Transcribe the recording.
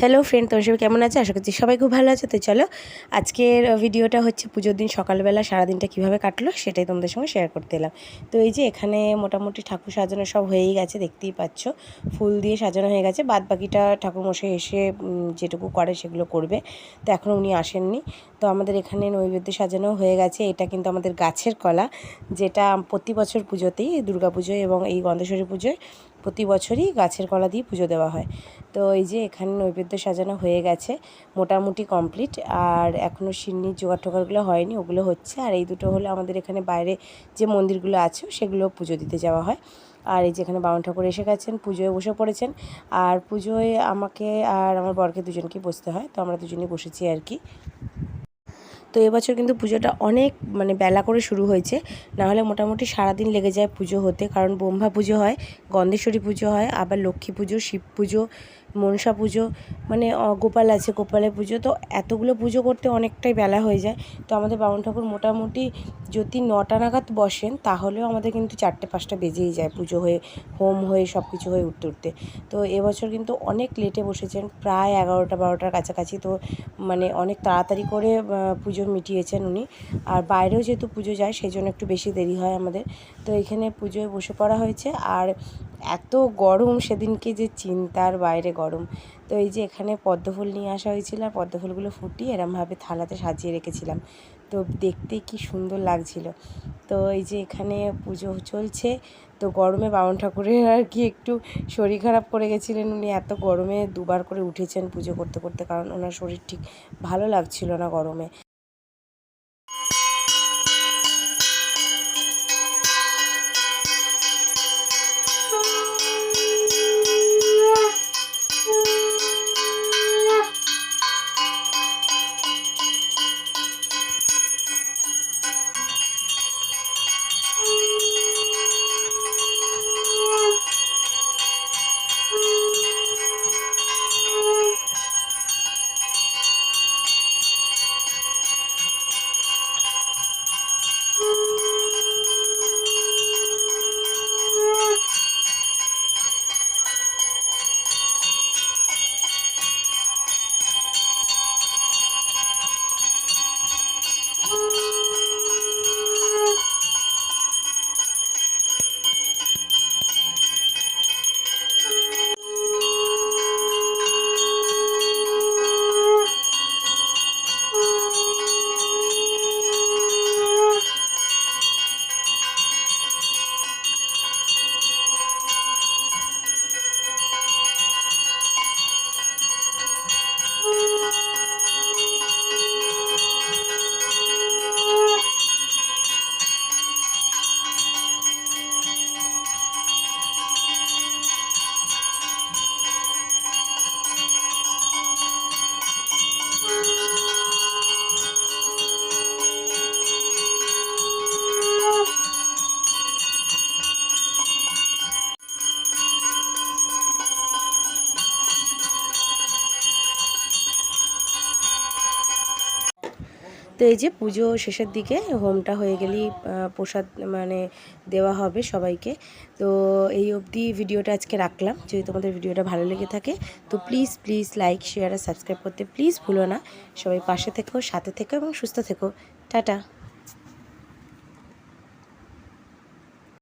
Hello friend তোমার সবাই কেমন আছে? আশা করছি সবাই খুব ভালো আছে। তো চলো, আজকের ভিডিওটা হচ্ছে পুজোর দিন সকালবেলা সারাদিনটা কীভাবে কাটলো সেটাই তোমাদের সঙ্গে শেয়ার করতে এলাম। তো এই যে এখানে মোটামুটি ঠাকুর সাজানো সব হয়েই গেছে, দেখতেই পাচ্ছ। ফুল দিয়ে সাজানো হয়ে গেছে, বাদ বাকিটা ঠাকুরমশাই এসে যেটুকু করে সেগুলো করবে। তো এখনও উনি আসেননি। তো আমাদের এখানে নৈবেদ্য সাজানো হয়ে গেছে, এটা কিন্তু আমাদের গাছের কলা, যেটা প্রতি বছর পুজোতেই দুর্গা পুজোয় এবং এই গন্ধেশ্বরী পুজোয় প্রতি বছরই গাছের কলা দিয়ে পুজো দেওয়া হয়। তো এই যে এখানে নৈবেদ্য সাজানো হয়ে গেছে, মোটামুটি কমপ্লিট আর এখনও সিন্নির জোগাড় টোগাড়গুলো হয়নি, ওগুলো হচ্ছে। আর এই দুটো হলো আমাদের এখানে বাইরে যে মন্দিরগুলো আছে সেগুলো পুজো দিতে যাওয়া হয়। আর এই যেখানে বামন ঠাকুর এসে গেছেন, পুজোয় বসে পড়েছেন। আর পুজোয় আমাকে আর আমার বরকে দুজনকেই বসতে হয়, তো আমরা দুজনেই বসেছি আর কি। তো এবছর কিন্তু পুজোটা অনেক মানে বেলা করে শুরু হয়েছে। নাহলে মোটামুটি সারাদিন লেগে যায় পুজো হতে। কারণ ব্রহ্মা পুজো হয়, গন্ধেশ্বরী পুজো হয়, আবার লক্ষ্মী পুজো, শিব পুজো, মনসা পুজো মানে গোপাল আছে, গোপালের পুজো। তো এতগুলো পুজো করতে অনেকটাই বেলা হয়ে যায়। তো আমাদের বামন ঠাকুর মোটামুটি যদি নটা নাগাদ বসেন, তাহলেও আমাদের কিন্তু চারটে, পাঁচটা বেজেই যায় পুজো হয়ে, হোম হয়ে সব কিছু হয়ে উঠতে উঠতে। তো এবছর কিন্তু অনেক লেটে বসেছেন, প্রায় এগারোটা, বারোটার কাছাকাছি। তো মানে অনেক তাড়াতাড়ি করে পুজো মিটিয়েছেন উনি। আর বাইরেও যেহেতু পুজো যায় সেই জন্য একটু বেশি দেরি হয় আমাদের। তো এখানে পুজোয় বসে পড়া হয়েছে। আর এত গরম, সেদিনকে যে চিন্তার বাইরে গরম। তো এই যে এখানে পদ্মফুল নিয়ে আসা হয়েছিল, আর পদ্মফুলগুলো ফুটিয়ে এরমভাবে থালাতে সাজিয়ে রেখেছিলাম। তো দেখতে কি সুন্দর লাগছিল। তো এই যে এখানে পুজো চলছে, তো গরমে বামন ঠাকুরের আর কি একটু শরীর খারাপ করে গেছিলেন উনি। এত গরমে দুবার করে উঠেছেন পুজো করতে করতে, কারণ ওনার শরীর ঠিক ভালো লাগছিল না গরমে। তো এই যে পুজো শেষের দিকে হোমটা হয়ে গেলেই প্রসাদ মানে দেওয়া হবে সবাইকে। তো এই অবধি ভিডিওটা আজকে রাখলাম। যদি তোমাদের ভিডিওটা ভালো লেগে থাকে, তো প্লিজ প্লিজ লাইক শেয়ার আর সাবস্ক্রাইব করতে প্লিজ ভুলো না। সবাই পাশে থেকো, সাথে থেকো এবং সুস্থ থেকো। টাটা।